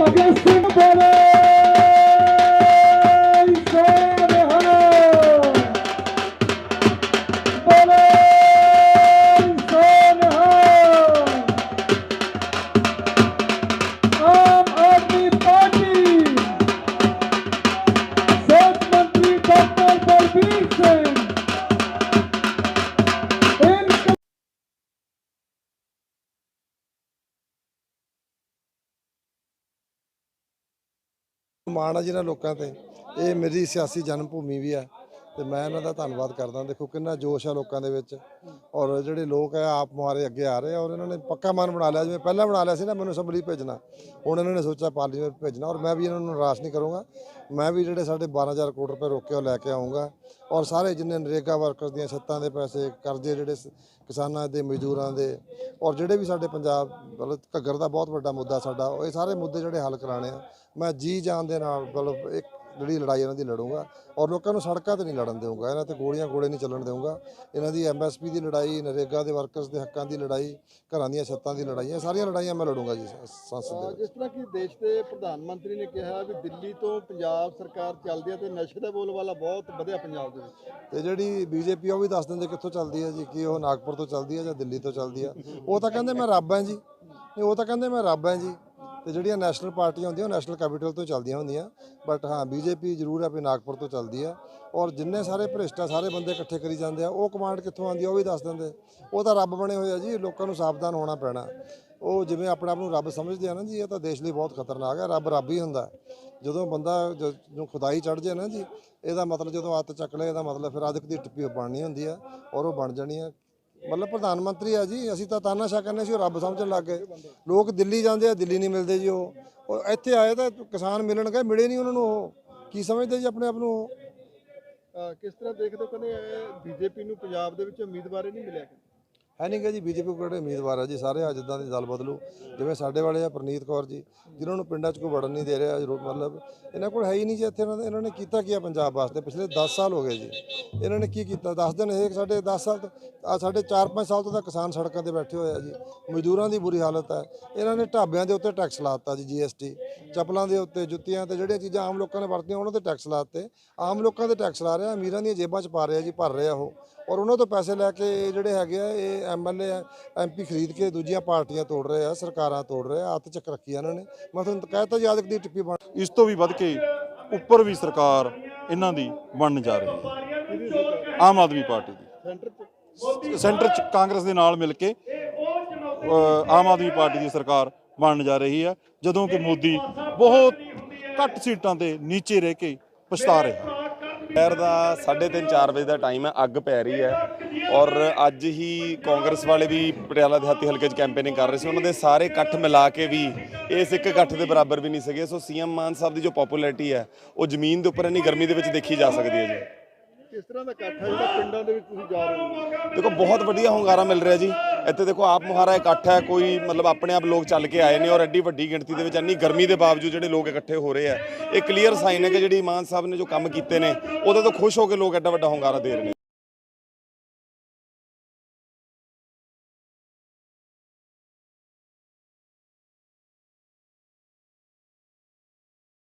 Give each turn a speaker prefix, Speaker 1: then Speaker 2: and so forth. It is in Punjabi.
Speaker 1: É assim, né, cabeça embora.
Speaker 2: ਮਾਣ ਆ ਜਿਹਨਾਂ ਲੋਕਾਂ ਤੇ। ਇਹ ਮੇਰੀ ਸਿਆਸੀ ਜਨਮ ਭੂਮੀ ਵੀ ਆ। ਤੇ ਮੈਂ ਇਹਨਾਂ ਦਾ ਧੰਨਵਾਦ ਕਰਦਾ। ਦੇਖੋ ਕਿੰਨਾ ਜੋਸ਼ ਆ ਲੋਕਾਂ ਦੇ ਵਿੱਚ। ਔਰ ਜਿਹੜੇ ਲੋਕ ਆ, ਆਪ ਮੁਹਾਰੇ ਅੱਗੇ ਆ ਰਹੇ ਆ ਔਰ ਇਹਨਾਂ ਨੇ ਪੱਕਾ ਮਨ ਬਣਾ ਲਿਆ। ਜਿਵੇਂ ਪਹਿਲਾਂ ਬਣਾ ਲਿਆ ਸੀ ਨਾ, ਮੈਨੂੰ ਅਸੈਂਬਲੀ ਭੇਜਣਾ। ਹੁਣ ਇਹਨਾਂ ਨੇ ਸੋਚਿਆ ਪਾਰਲੀਮੈਂਟ ਭੇਜਣਾ ਔਰ ਮੈਂ ਵੀ ਇਹਨਾਂ ਨੂੰ ਨਿਰਾਸ਼ ਨਹੀਂ ਕਰੂੰਗਾ। ਮੈਂ ਵੀ ਜਿਹੜੇ ਸਾਡੇ 12000 ਕਰੋੜ ਰੁਪਏ ਰੋਕੇ ਉਹ ਲੈ ਕੇ ਆਉਂਗਾ ਔਰ ਸਾਰੇ ਜਿੰਨੇ ਨਰੇਗਾ ਵਰਕਰਸ ਦੀਆਂ ਛੱਤਾਂ ਦੇ ਪੈਸੇ, ਕਰਜ਼ੇ ਜਿਹੜੇ ਸ- ਕਿਸਾਨਾਂ ਦੇ, ਮਜ਼ਦੂਰਾਂ ਦੇ, ਔਰ ਜਿਹੜੇ ਵੀ ਸਾਡੇ ਪੰਜਾਬ ਮਤਲਬ ਘੱਗਰ ਦਾ ਬਹੁਤ ਵੱਡਾ ਮੁੱਦਾ ਸਾਡਾ, ਉਹ ਇਹ ਸਾਰੇ ਮੁੱਦੇ ਜਿਹੜੇ ਹੱਲ ਕਰਾਣੇ ਆ। ਮੈਂ ਜੀ ਜਾਨ ਦੇ ਨਾਲ ਮਤਲਬ ਇੱਕ ਜਿਹੜੀ ਲੜਾਈ ਇਹਨਾਂ ਦੀ ਲੜੂੰਗਾ ਔਰ ਲੋਕਾਂ ਨੂੰ ਸੜਕਾਂ ਤੇ ਨਹੀਂ ਲੜਨ ਦੇਵਾਂਗਾ ਇਹਨਾਂ ਤੇ ਗੋਲੀਆਂ ਗੋਲੇ ਨਹੀਂ ਚੱਲਣ ਦੇਵਾਂਗਾ ਇਹਨਾਂ ਦੀ ਐਮਐਸਪੀ ਦੀ ਲੜਾਈ ਨਰੇਗਾ ਦੇ ਵਰਕਰਸ ਦੇ ਹੱਕਾਂ ਦੀ ਲੜਾਈ ਘਰਾਂ ਦੀਆਂ ਛੱਤਾਂ ਦੀ ਲੜਾਈ ਇਹ ਸਾਰੀਆਂ ਲੜਾਈਆਂ ਮੈਂ ਲੜੂੰਗਾ ਜੀ ਸੰਸਦ ਦੇ ਵਿੱਚ।
Speaker 3: ਜਿਸ ਤਰ੍ਹਾਂ ਕਿ ਦੇਸ਼ ਦੇ ਪ੍ਰਧਾਨ ਮੰਤਰੀ ਨੇ ਕਿਹਾ ਵੀ ਦਿੱਲੀ ਤੋਂ ਪੰਜਾਬ ਸਰਕਾਰ ਚੱਲਦੀ ਹੈ ਤੇ ਨਸ਼ੇ ਦਾ ਬੋਲਬਾਲਾ ਬਹੁਤ ਵਧਿਆ ਪੰਜਾਬ ਦੇ ਵਿੱਚ।
Speaker 2: ਤੇ ਜਿਹੜੀ ਬੀਜੇਪੀ ਉਹ ਵੀ ਦੱਸ ਦਿੰਦੇ ਕਿੱਥੋਂ ਚੱਲਦੀ ਹੈ ਜੀ ਕਿ ਉਹ ਨਾਗਪੁਰ ਤੋਂ ਚੱਲਦੀ ਹੈ ਜਾਂ ਦਿੱਲੀ ਤੋਂ ਚੱਲਦੀ ਹੈ। ਉਹ ਤਾਂ ਕਹਿੰਦੇ ਮੈਂ ਰੱਬ ਹਾਂ ਜੀ ਉਹ ਤਾਂ ਕਹਿੰਦੇ ਮੈਂ ਰੱਬ ਹਾਂ ਜੀ। ਤੇ ਜਿਹੜੀਆਂ ਨੈਸ਼ਨਲ ਪਾਰਟੀਆਂ ਹੁੰਦੀਆਂ, ਉਹ ਨੈਸ਼ਨਲ ਕੈਪੀਟਲ ਤੋਂ ਚੱਲਦੀਆਂ ਹੁੰਦੀਆਂ। ਬਟ ਹਾਂ ਬੀਜੇਪੀ ਜ਼ਰੂਰ ਹੈ ਵੀ ਨਾਗਪੁਰ ਤੋਂ ਚੱਲਦੀ ਹੈ ਔਰ ਜਿੰਨੇ ਸਾਰੇ ਭ੍ਰਿਸ਼ਟਾ, ਸਾਰੇ ਬੰਦੇ ਇਕੱਠੇ ਕਰੀ ਜਾਂਦੇ ਆ, ਉਹ ਕਮਾਂਡ ਕਿੱਥੋਂ ਆਉਂਦੀ ਆ, ਉਹ ਵੀ ਦੱਸ ਦਿੰਦੇ। ਉਹ ਤਾਂ ਰੱਬ ਬਣੇ ਹੋਏ ਆ ਜੀ, ਲੋਕਾਂ ਨੂੰ ਸਾਵਧਾਨ ਹੋਣਾ ਪੈਣਾ। ਉਹ ਜਿਵੇਂ ਆਪਣੇ ਆਪ ਨੂੰ ਰੱਬ ਸਮਝਦੇ ਆ ਨਾ ਜੀ, ਇਹ ਤਾਂ ਦੇਸ਼ ਲਈ ਬਹੁਤ ਖਤਰਨਾਕ ਹੈ ਰੱਬ ਰੱਬ ਹੀ ਹੁੰਦਾ। ਜਦੋਂ ਬੰਦਾ ਜ- ਨੂੰ ਖੁਦਾਈ ਚੜ ਜਾਏ ਨਾ ਜੀ, ਇਹਦਾ ਮਤਲਬ ਜਦੋਂ ਹੱਥ ਚੱਕ ਲਏ, ਇਹਦਾ ਮਤਲਬ ਫਿਰ ਅਦਕ ਦੀ ਟਿੱਪੀ ਬਣਨੀ ਹੁੰਦੀ ਆ, ਔਰ ਉਹ ਬਣ ਜਾਣੀ ਆ। ਮਤਲਬ ਪ੍ਰਧਾਨ ਮੰਤਰੀ ਆ ਜੀ, ਅਸੀਂ ਤਾਂ ਤਾਨਾਸ਼ਾ ਕਰਨੇ ਸੀ ਉਹ ਰੱਬ ਸਮਝਣ ਲੱਗ ਗਏ। ਲੋਕ ਦਿੱਲੀ ਜਾਂਦੇ ਆ, ਦਿੱਲੀ ਨਹੀਂ ਮਿਲਦੇ ਜੀ ਉਹ। ਉਹ ਇੱਥੇ ਆਏ ਤਾਂ ਕਿਸਾਨ ਮਿਲਣ ਗਏ, ਮਿਲੇ ਨਹੀਂ ਉਹਨਾਂ ਨੂੰ ਉਹ। ਕੀ ਸਮਝਦੇ ਜੀ ਆਪਣੇ ਆਪ ਨੂੰ ਉਹ?
Speaker 3: ਕਿਸ ਤਰ੍ਹਾਂ ਦੇਖਦੇ ਹੋ ਕਹਿੰਦੇ ਬੀਜੇਪੀ ਨੂੰ ਪੰਜਾਬ ਦੇ ਵਿੱਚ ਉਮੀਦਵਾਰ ਹੀ ਨਹੀਂ ਮਿਲਿਆ
Speaker 2: ਹੈ ਨਹੀਂ ਗਾ ਜੀ ਬੀਜੇਪੀ ਕੋਲ ਜਿਹੜੇ ਉਮੀਦਵਾਰ ਆ ਜੀ? ਸਾਰੇ ਆ ਜਿੱਦਾਂ ਦੀ ਦਲ ਬਦਲੂ। ਜਿਵੇਂ ਸਾਡੇ ਵਾਲੇ ਆ ਪ੍ਰਨੀਤ ਕੌਰ ਜੀ, ਜਿਨ੍ਹਾਂ ਨੂੰ ਪਿੰਡਾਂ 'ਚ ਕੋਈ ਵੜਨ ਨਹੀਂ ਦੇ ਰਿਹਾ ਜ਼ਰੂਰ ਮਤਲਬ ਇਹਨਾਂ ਕੋਲ ਹੈ ਹੀ ਨਹੀਂ ਜੀ ਇੱਥੇ। ਇਹਨਾਂ ਦੇ ਇਹਨਾਂ ਨੇ ਕੀਤਾ ਕੀ ਆ ਪੰਜਾਬ ਵਾਸਤੇ? ਪਿਛਲੇ 10 ਸਾਲ ਹੋ ਗਏ ਜੀ। ਇਹਨਾਂ ਨੇ ਕੀ ਕੀਤਾ? ਦੱਸ ਦਿਨ ਇਹ ਸਾਡੇ 10 ਸਾਲ ਤੋਂ ਆ ਸਾਡੇ 4-5 ਸਾਲ ਤੋਂ ਤਾਂ ਕਿਸਾਨ ਸੜਕਾਂ ਤੇ ਬੈਠੇ ਹੋਏ ਆ ਜੀ। ਮਜ਼ਦੂਰਾਂ ਦੀ ਬੁਰੀ ਹਾਲਤ ਹੈ ਇਹਨਾਂ ਨੇ ਢਾਬਿਆਂ ਦੇ ਉੱਤੇ ਟੈਕਸ ਲਾਤਾ ਜੀ ਜੀਐਸਟੀ ਚੱਪਲਾਂ ਦੇ ਉੱਤੇ, ਜੁੱਤੀਆਂ ਤੇ ਜਿਹੜੀਆਂ ਚੀਜ਼ਾਂ ਆਮ ਲੋਕਾਂ ਨੇ ਵਰਤੀਆਂ, ਉਹਨਾਂ ਤੇ ਟੈਕਸ ਲਾਤੇ ਆਮ ਲੋਕਾਂ ਦੇ ਟੈਕਸ ਲਾ ਰਿਹਾ, ਅਮੀਰਾਂ ਦੀਆਂ ਜੇਬਾਂ 'ਚ ਪਾ ਰਿਹਾ ਜੀ, ਭਰ ਰਿਹਾ ਉਹ। ਔਰ ਉਹਨਾਂ ਤੋਂ ਪੈਸੇ ਲੈ ਕੇ ਇਹ ਜਿਹੜੇ ਹੈਗੇ ਆ, ਇਹ ਐਮਐਲਏ ਐਮਪੀ ਖਰੀਦ ਕੇ ਦੂਜੀਆਂ ਪਾਰਟੀਆਂ ਤੋੜ ਰਹੇ ਆ, ਸਰਕਾਰਾਂ ਤੋੜ ਰਹੇ ਆ ਹੱਥ ਚੱਕ ਰੱਖੀ ਆ ਇਹਨਾਂ ਨੇ। ਮੈਂ ਤੁਹਾਨੂੰ ਕਹਿਤਾ ਜੀ ਦੀ ਟਿੱਪੀ ਬਣ
Speaker 4: ਇਸ ਤੋਂ ਵੀ ਵੱਧ ਕੇ ਉੱਪਰ ਵੀ ਸਰਕਾਰ ਇਹਨਾਂ ਦੀ ਬਣਨ ਜਾ ਰਹੀ ਹੈ। ਆਮ ਆਦਮੀ ਪਾਰਟੀ ਦੀ।
Speaker 3: ਸੈਂਟਰ 'ਚ
Speaker 4: ਸੈਂਟਰ ਚ ਕਾਂਗਰਸ ਦੇ ਨਾਲ ਮਿਲ ਕੇ ਆਮ ਆਦਮੀ ਪਾਰਟੀ ਦੀ ਸਰਕਾਰ ਬਣਨ ਜਾ ਰਹੀ ਹੈ। ਜਦੋਂ ਕਿ ਮੋਦੀ ਬਹੁਤ ਘੱਟ ਸੀਟਾਂ ਤੇ ਨੀਚੇ ਰਹਿ ਕੇ ਪਛਤਾ ਰਿਹਾ
Speaker 5: ਦੁਪਹਿਰ ਦਾ 3:30 4 ਵਜੇ ਦਾ ਟਾਈਮ ਹੈ ਅੱਗ ਪੈ ਰਹੀ ਹੈ ਔਰ ਅੱਜ ਹੀ ਕਾਂਗਰਸ ਵਾਲੇ ਵੀ ਪਟਿਆਲਾ ਦਿਹਾਤੀ ਹਲਕੇ 'ਚ ਕੈਂਪੇਨਿੰਗ ਕਰ ਰਹੇ ਸੀ। ਉਹਨਾਂ ਦੇ ਸਾਰੇ ਇਕੱਠ ਮਿਲਾ ਕੇ ਵੀ ਇਸ ਇੱਕ ਇਕੱਠ ਦੇ ਬਰਾਬਰ ਵੀ ਨਹੀਂ ਸੀਗੇ। ਸੋ ਸੀਐਮ ਮਾਨ ਸਾਹਿਬ ਦੀ ਜੋ ਪਪੂਲੈਰਿਟੀ ਹੈ ਉਹ ਜ਼ਮੀਨ ਦੇ ਉੱਪਰ ਇੰਨੀ ਗਰਮੀ ਦੇ ਵਿੱਚ ਦੇਖੀ ਜਾ ਸਕਦੀ ਹੈ ਜੀ।
Speaker 3: ਕਿਸ ਤਰ੍ਹਾਂ ਦਾ ਇਕੱਠ ਹੈ ਜਿਹੜਾ ਪਿੰਡਾਂ ਦੇ ਵਿੱਚ ਤੁਸੀਂ ਜਾ ਰਹੇ ਹੋ?
Speaker 5: ਦੇਖੋ ਬਹੁਤ ਵਧੀਆ ਹੁੰਗਾਰਾ ਮਿਲ ਰਿਹਾ ਜੀ। ਇੱਥੇ ਦੇਖੋ ਆਪ ਮੁਹਾਰਾ ਇਕੱਠ ਹੈ, ਕੋਈ ਮਤਲਬ ਆਪਣੇ ਆਪ ਲੋਕ ਚੱਲ ਕੇ ਆਏ ਨੇ ਔਰ ਐਡੀ ਵੱਡੀ ਗਿਣਤੀ ਦੇ ਵਿੱਚ ਇੰਨੀ ਗਰਮੀ ਦੇ ਬਾਵਜੂਦ ਜਿਹੜੇ ਲੋਕ ਇਕੱਠੇ ਹੋ ਰਹੇ ਆ। ਇਹ ਕਲੀਅਰ ਸਾਈਨ ਹੈ ਕਿ ਜਿਹੜੀ ਇਮਾਨ ਸਾਹਿਬ ਨੇ ਜੋ ਕੰਮ ਕੀਤੇ ਨੇ, ਉਹਦੇ ਤੋਂ ਖੁਸ਼ ਹੋ ਕੇ ਲੋਕ ਐਡਾ ਵੱਡਾ ਹੁੰਗਾਰਾ ਦੇ ਰਹੇ ਨੇ।